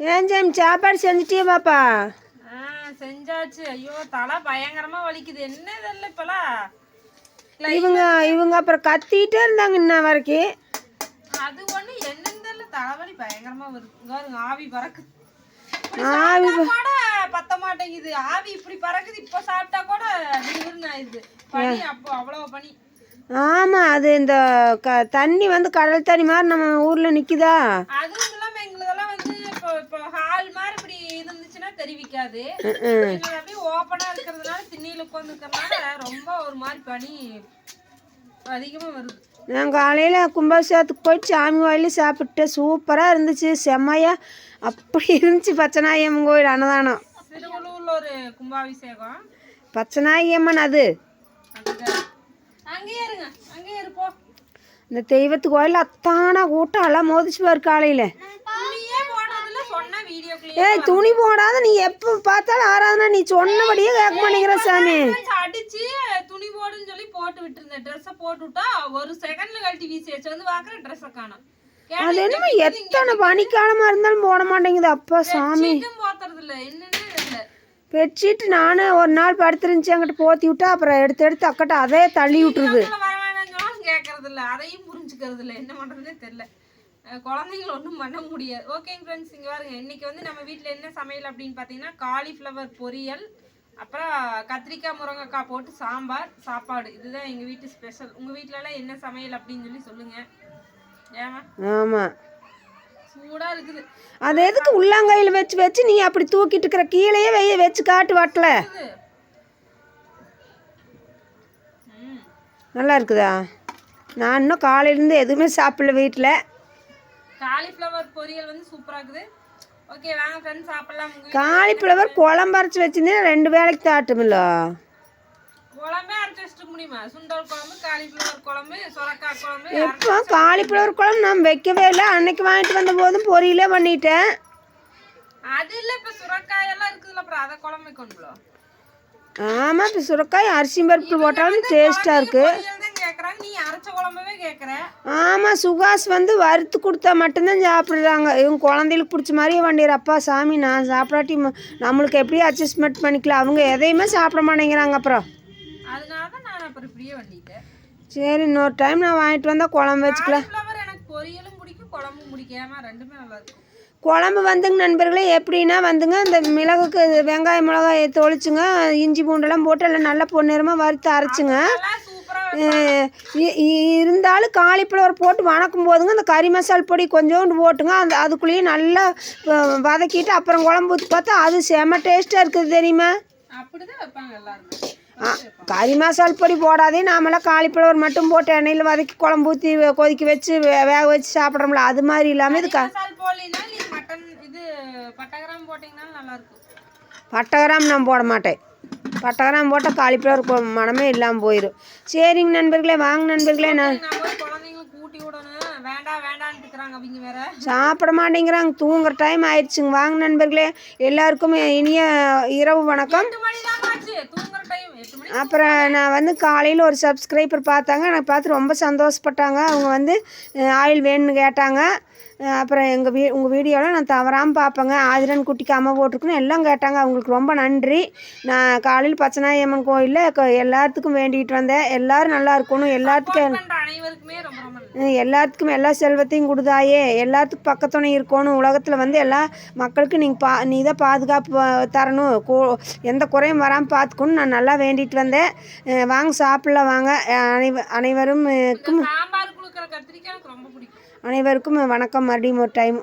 ஏன் ஜெயம் சாப்பாடு செஞ்சுட்டியா பாப்பா ஆ செஞ்சாச்சு. ஐயோ தலை பயங்கரமா வலிக்குது. என்ன இதெல்லாம் இப்பெல்லாம் இவங்க இவங்க அப்புறம் கத்திட்டே இருந்தாங்க இன்ன வரைக்கும். அது ஒண்ணு என்னன்னு தெரியல. தலைவலி பயங்கரமா வருது. ஆவி பறக்குது. ஆவி கூட பத்த மாட்டேங்குது. ஆவி இப்படி பறக்குது. இப்ப சாப்பிட்டா கூட ஆயிடுது. பனி அப்போ அவ்வளவு பனி. ஆமாம் அது இந்த க தண்ணி வந்து கடல் தண்ணி மாதிரி நம்ம ஊரில் நிற்குதா அதுவும் இல்லாம எங்களுதெல்லாம் வந்து இப்போ இப்போ ஹால் மாதிரி இப்படி இருந்துச்சுன்னா தெரிவிக்காது. எங்களுக்கு அப்படியே ஓப்பனா இருக்கிறதுனால திண்ணையில உட்காந்துருக்கறதுனால ரொம்ப ஒரு மாதிரி பனி அதிகமா வருது. நான் காலையில் கும்பாபிஷேகத்துக்கு போய் சாமி கோயிலில் சாப்பிட்டு சூப்பராக இருந்துச்சு. செம்மையா அப்படி இருந்துச்சு பச்சநாயம்மன் கோயில் அன்னதானம். திருவள்ளூர்ல ஒரு கும்பாபிஷேகம். பச்சநாயம்மன் அது. அங்க அங்கேயே இருங்க அங்கேயே இருப்போம். இந்த தெய்வத்து கோயில் அத்தானா கூட்டம் எல்லாம் மோதிச்சு பாரு காலையில். ஏய் துணி போடாத நீ எப்போ பார்த்தாலும் ஆராதனா நீ சொன்னபடியே கேட்க மாட்டேங்கிற சாமி. அடிச்சு துணி போடுன்னு சொல்லி போட்டு விட்டுருந்தேன். ட்ரெஸ்ஸை போட்டு விட்டா ஒரு செகண்ட்ல கழட்டி வீசி வச்சு வந்து பாக்குற ட்ரெஸ்ஸை காணும். அது என்னமோ எத்தனை பனிக்காலமாக இருந்தாலும் போட மாட்டேங்குது அப்பா சாமி. போத்துறது இல்ல என்னன்னு பெட்ஷீட் நானே ஒரு நாள் படுத்துருந்துச்சு அங்கிட்ட போத்தி விட்டா அப்புறம் எடுத்து எடுத்து அக்கட்ட அதே தள்ளி விட்டுருது. கேட்கறது இல்ல அதையும் புரிஞ்சுக்கிறது இல்ல என்ன பண்றதுனே தெரியல. குழந்தைங்கள ஒன்றும் பண்ண முடியாது. ஓகேங்க ஃப்ரெண்ட்ஸ் இங்கே பாருங்க. இன்னைக்கு வந்து நம்ம வீட்டில் என்ன சமையல் அப்படின்னு பார்த்தீங்கன்னா காலிஃப்ளவர் பொரியல் அப்புறம் கத்திரிக்காய் முருங்கைக்காய் போட்டு சாம்பார் சாப்பாடு. இதுதான் எங்கள் வீட்டு ஸ்பெஷல் உங்கள் வீட்டிலலாம் என்ன சமையல் அப்படின்னு சொல்லி சொல்லுங்க. ஏமா ஆமாம் சூடாக இருக்குது. அது எதுக்கு உள்ளாங்கையில் வச்சு வச்சு நீ அப்படி தூக்கிட்டு இருக்கிற? கீழேயே வெய்ய வச்சு காட்டு வட்டல. நல்லா இருக்குதா? நான் இன்னும் காலையிலேருந்து எதுவுமே சாப்பிடல வீட்டில் காலிஃப்ளவர் பொரியல் வந்து சூப்பராக இருக்குது. ஓகே வாங்க ஃப்ரெண்ட்ஸ் சாப்பிடலாம். காலிஃப்ளவர் குழம்பு அரைச்சி வச்சிருந்தேன் ரெண்டு வேலைக்கு தாட்டுமில்ல? குழம்பே அரைச்சி வச்சுட்டு முடியுமா? சுண்டல் குழம்பு காலிஃப்ளவர் குழம்பு சொரக்காய் குழம்பு இப்போ காலிஃப்ளவர் குழம்பு நான் வைக்கவே இல்லை. அன்னைக்கு வாங்கிட்டு வந்த போதும் பொரியலே பண்ணிட்டேன். அது இல்ல இப்ப சுரக்காய் எல்லாம் இருக்குதுல்ல அப்புறம் அதை குழம்பு கொண்டுலாம் ஆமாம் இப்போ சுரக்காய் அரிசி பருப்பு போட்டாலும் டேஸ்ட்டாக இருக்குது பொரியல் தான் கேக்குறாங்க நீ அரைச்ச குழம்பவே கேக்குற ஆமாம் சுகாஸ் வந்து வறுத்து கொடுத்தா மட்டும்தான் சாப்பிட்றாங்க. இவங்க குழந்தைகளுக்கு பிடிச்ச மாதிரியே வண்டிடுற அப்பா சாமி நான் சாப்பிடாட்டி நம்மளுக்கு எப்படி அட்ஜஸ்ட்மெண்ட் பண்ணிக்கலாம்? அவங்க எதையுமே சாப்பிட மாட்டேங்கிறாங்க அப்புறம். சரி இன்னொரு டைம் நான் வாங்கிட்டு வந்தால் குழம்பு வச்சுக்கலாம். குழம்பு வந்துங்க நண்பர்களே எப்படின்னா வந்துங்க இந்த மிளகுக்கு வெங்காயம் மிளகாய் தொளிச்சுங்க இஞ்சி பூண்டெல்லாம் போட்டு எல்லாம் நல்லா பொன்னிறமாக வறுத்து அரைச்சுங்க. இருந்தாலும் காலிஃப்ளவர் போட்டு வணக்கும் போதுங்க. இந்த கறி மசால் பொடி கொஞ்சோண்டு போட்டுங்க. அந்த அதுக்குள்ளேயே நல்லா வதக்கிட்டு அப்புறம் குழம்பு ஊற்றி பார்த்தா அது செம டேஸ்ட்டாக இருக்குது தெரியுமா? கறி மசால் பொடி போடாதே. நாமெல்லாம் காலிஃப்ளவர் மட்டும் போட்டு எண்ணெயில் வதக்கி குழம்பு ஊற்றி கொதிக்க வச்சு வேக வச்சு சாப்பிட்றோம்ல அது மாதிரி இல்லாமல் இது பட்டகிராம் நான் போட மாட்டேன். பட்டகிராம் போட்டால் காலிஃப்ளவர் மணமே இல்லாமல் போயிடும் சரிங்க நண்பர்களே வாங்க நண்பர்களே நான் சாப்பிட மாட்டேங்கிறாங்க. தூங்குற டைம் ஆயிடுச்சுங்க. வாங்க நண்பர்களே எல்லாருக்கும் இனிய இரவு வணக்கம். அப்புறம் நான் வந்து காலையில் ஒரு சப்ஸ்கிரைபர் பார்த்தாங்க. எனக்கு பார்த்து ரொம்ப சந்தோஷப்பட்டாங்க. அவங்க வந்து ஆயில் வேணும்னு கேட்டாங்க. அப்புறம் எங்கள் வீ உங்கள் வீடியோவில் நான் தவறாமல் பார்ப்பேங்க ஆதிரன் குட்டிக்கு அம்மா போட்டிருக்குன்னு எல்லாம் கேட்டாங்க. அவங்களுக்கு ரொம்ப நன்றி. நான் காலையில் பச்சனாயம்மன் கோயிலில் எல்லாத்துக்கும் வேண்டிகிட்டு வந்தேன். எல்லோரும் நல்லா இருக்கணும். எல்லாத்துக்கும் எல்லாத்துக்கும் எல்லா செல்வத்தையும் கொடுதாயே எல்லாத்துக்கும் பக்கத்துணை இருக்கணும். உலகத்தில் வந்து எல்லா மக்களுக்கு நீங்கள் பா நீ தான் பாதுகாப்பு தரணும். கோ எந்த குறையும் வராமல் பார்த்துக்கணும் நான் நல்லா வேண்டிட்டு வந்தேன். வாங்க சாப்பிடலாம் வாங்க. அனைவ அனைவரும் கத்திரிக்காய் எனக்கு ரொம்ப பிடிக்கும். அனைவருக்கும் வணக்கம். மறுபடியும் ஒரு டைம்